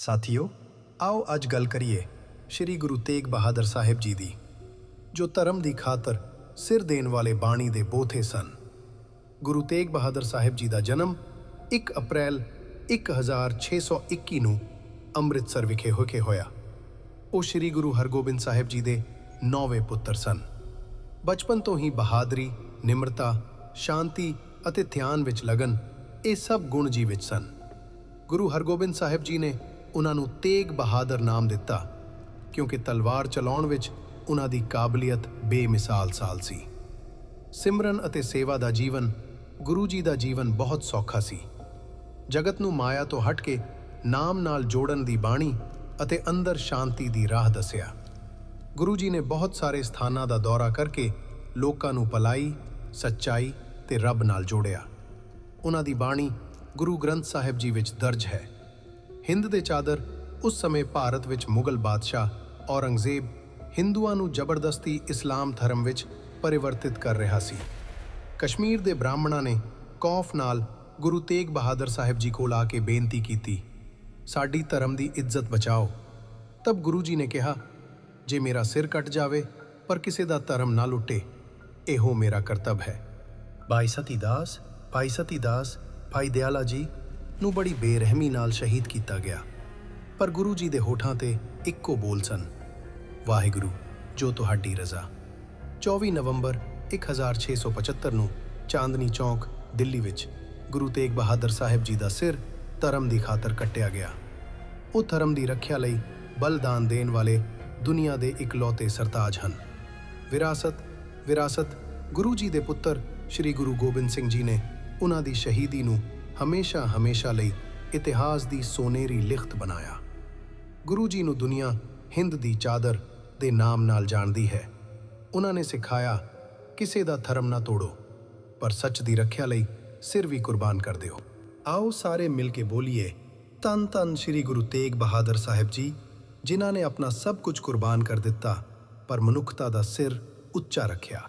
ਸਾਥੀਓ, ਆਓ ਅੱਜ ਗੱਲ ਕਰੀਏ ਸ੍ਰੀ ਗੁਰੂ ਤੇਗ ਬਹਾਦਰ ਸਾਹਿਬ ਜੀ ਦੀ, ਜੋ ਧਰਮ ਦੀ ਖਾਤਰ ਸਿਰ ਦੇਣ ਵਾਲੇ ਬਾਣੀ ਦੇ ਬੋਥੇ ਸਨ। ਗੁਰੂ ਤੇਗ ਬਹਾਦਰ ਸਾਹਿਬ ਜੀ ਦਾ ਜਨਮ 1 ਅਪ੍ਰੈਲ 1621 ਨੂੰ ਅੰਮ੍ਰਿਤਸਰ ਵਿਖੇ ਹੋ ਹੋਇਆ। ਉਹ ਸ੍ਰੀ ਗੁਰੂ ਹਰਗੋਬਿੰਦ ਸਾਹਿਬ ਜੀ ਦੇ ਨੌਵੇਂ ਪੁੱਤਰ ਸਨ। ਬਚਪਨ ਤੋਂ ਹੀ ਬਹਾਦਰੀ, ਨਿਮਰਤਾ, ਸ਼ਾਂਤੀ ਅਤੇ ਧਿਆਨ ਵਿੱਚ ਲਗਨ ਇਹ ਸਭ ਗੁਣ ਜੀ ਵਿੱਚ ਸਨ। ਗੁਰੂ ਹਰਗੋਬਿੰਦ ਸਾਹਿਬ ਜੀ ਨੇ ਉਹਨਾਂ ਨੂੰ ਤੇਗ ਬਹਾਦਰ ਨਾਮ ਦਿੱਤਾ, ਕਿਉਂਕਿ ਤਲਵਾਰ ਚਲਾਉਣ ਵਿੱਚ ਉਹਨਾਂ ਦੀ ਕਾਬਲੀਅਤ ਬੇਮਿਸਾਲ ਸਾਲ ਸੀ। ਸਿਮਰਨ ਅਤੇ ਸੇਵਾ ਦਾ ਜੀਵਨ, ਗੁਰੂ ਜੀ ਦਾ ਜੀਵਨ ਬਹੁਤ ਸੌਖਾ ਸੀ। ਜਗਤ ਨੂੰ ਮਾਇਆ ਤੋਂ ਹਟ ਕੇ ਨਾਮ ਨਾਲ ਜੋੜਨ ਦੀ ਬਾਣੀ ਅਤੇ ਅੰਦਰ ਸ਼ਾਂਤੀ ਦੀ ਰਾਹ ਦੱਸਿਆ। ਗੁਰੂ ਜੀ ਨੇ ਬਹੁਤ ਸਾਰੇ ਸਥਾਨਾਂ ਦਾ ਦੌਰਾ ਕਰਕੇ ਲੋਕਾਂ ਨੂੰ ਭਲਾਈ, ਸੱਚਾਈ ਤੇ ਰੱਬ ਨਾਲ ਜੋੜਿਆ। ਉਹਨਾਂ ਦੀ ਬਾਣੀ ਗੁਰੂ ਗ੍ਰੰਥ ਸਾਹਿਬ ਜੀ ਵਿੱਚ ਦਰਜ ਹੈ। ਹਿੰਦ ਦੇ ਚਾਦਰ ਉਸ ਸਮੇਂ ਭਾਰਤ ਵਿੱਚ ਮੁਗਲ ਬਾਦਸ਼ਾਹ ਔਰੰਗਜ਼ੇਬ ਹਿੰਦੂਆਂ ਨੂੰ ਜ਼ਬਰਦਸਤੀ ਇਸਲਾਮ ਧਰਮ ਵਿੱਚ ਪਰਿਵਰਤਿਤ ਕਰ ਰਿਹਾ ਸੀ। ਕਸ਼ਮੀਰ ਦੇ ਬ੍ਰਾਹਮਣਾਂ ਨੇ ਕੌਫ ਨਾਲ ਗੁਰੂ ਤੇਗ ਬਹਾਦਰ ਸਾਹਿਬ ਜੀ ਕੋਲ ਆ ਕੇ ਬੇਨਤੀ ਕੀਤੀ, ਸਾਡੀ ਧਰਮ ਦੀ ਇੱਜ਼ਤ ਬਚਾਓ। ਤਬ ਗੁਰੂ ਜੀ ਨੇ ਕਿਹਾ, ਜੇ ਮੇਰਾ ਸਿਰ ਕੱਟ ਜਾਵੇ ਪਰ ਕਿਸੇ ਦਾ ਧਰਮ ਨਾ ਲੁੱਟੇ, ਇਹੋ ਮੇਰਾ ਕਰਤੱਵ ਹੈ। ਭਾਈ ਸਤੀ ਦਾਸ, ਭਾਈ ਸਤੀ ਦਾਸ, ਭਾਈ ਦਿਆਲਾ ਜੀ ਨੂੰ ਬੜੀ ਬੇਰਹਿਮੀ ਨਾਲ ਸ਼ਹੀਦ ਕੀਤਾ ਗਿਆ। ਪਰ ਗੁਰੂ ਜੀ ਦੇ ਹੋਠਾਂ ਤੇ ਇੱਕੋ ਬੋਲ ਸਨ, ਵਾਹਿਗੁਰੂ, ਜੋ ਤੁਹਾਡੀ ਰਜ਼ਾ। 24 ਨਵੰਬਰ 1675 ਨੂੰ ਚਾਂਦਨੀ ਚੌਕ, ਦਿੱਲੀ ਵਿੱਚ ਗੁਰੂ ਤੇਗ ਬਹਾਦਰ ਸਾਹਿਬ ਜੀ ਦਾ ਸਿਰ ਧਰਮ ਦੀ ਖਾਤਰ ਕੱਟਿਆ ਗਿਆ। ਉਹ ਧਰਮ ਦੀ ਰੱਖਿਆ ਲਈ ਬਲਦਾਨ ਦੇਣ ਵਾਲੇ ਦੁਨੀਆ ਦੇ ਇਕਲੌਤੇ ਸਰਤਾਜ ਹਨ। ਵਿਰਾਸਤ ਵਿਰਾਸਤ, ਗੁਰੂ ਜੀ ਦੇ ਪੁੱਤਰ ਸ੍ਰੀ ਗੁਰੂ ਗੋਬਿੰਦ ਸਿੰਘ ਜੀ ਨੇ ਉਹਨਾਂ ਦੀ ਸ਼ਹੀਦੀ ਨੂੰ ਹਮੇਸ਼ਾ ਹਮੇਸ਼ਾ ਲਈ ਇਤਿਹਾਸ ਦੀ ਸੋਨੇਰੀ ਲਿਖਤ ਬਣਾਇਆ। ਗੁਰੂ ਜੀ ਨੂੰ ਦੁਨੀਆ ਹਿੰਦ ਦੀ ਚਾਦਰ ਦੇ ਨਾਮ ਨਾਲ ਜਾਣਦੀ ਹੈ। ਉਹਨਾਂ ਨੇ ਸਿਖਾਇਆ, ਕਿਸੇ ਦਾ ਧਰਮ ਨਾ ਤੋੜੋ, ਪਰ ਸੱਚ ਦੀ ਰੱਖਿਆ ਲਈ ਸਿਰ ਵੀ ਕੁਰਬਾਨ ਕਰ ਦਿਓ। ਆਓ ਸਾਰੇ ਮਿਲ ਕੇ ਬੋਲੀਏ ਤਨ ਤਨ ਸ੍ਰੀ ਗੁਰੂ ਤੇਗ ਬਹਾਦਰ ਸਾਹਿਬ ਜੀ, ਜਿਨ੍ਹਾਂ ਨੇ ਆਪਣਾ ਸਭ ਕੁਝ ਕੁਰਬਾਨ ਕਰ ਦਿੱਤਾ, ਪਰ ਮਨੁੱਖਤਾ ਦਾ ਸਿਰ ਉੱਚਾ ਰੱਖਿਆ।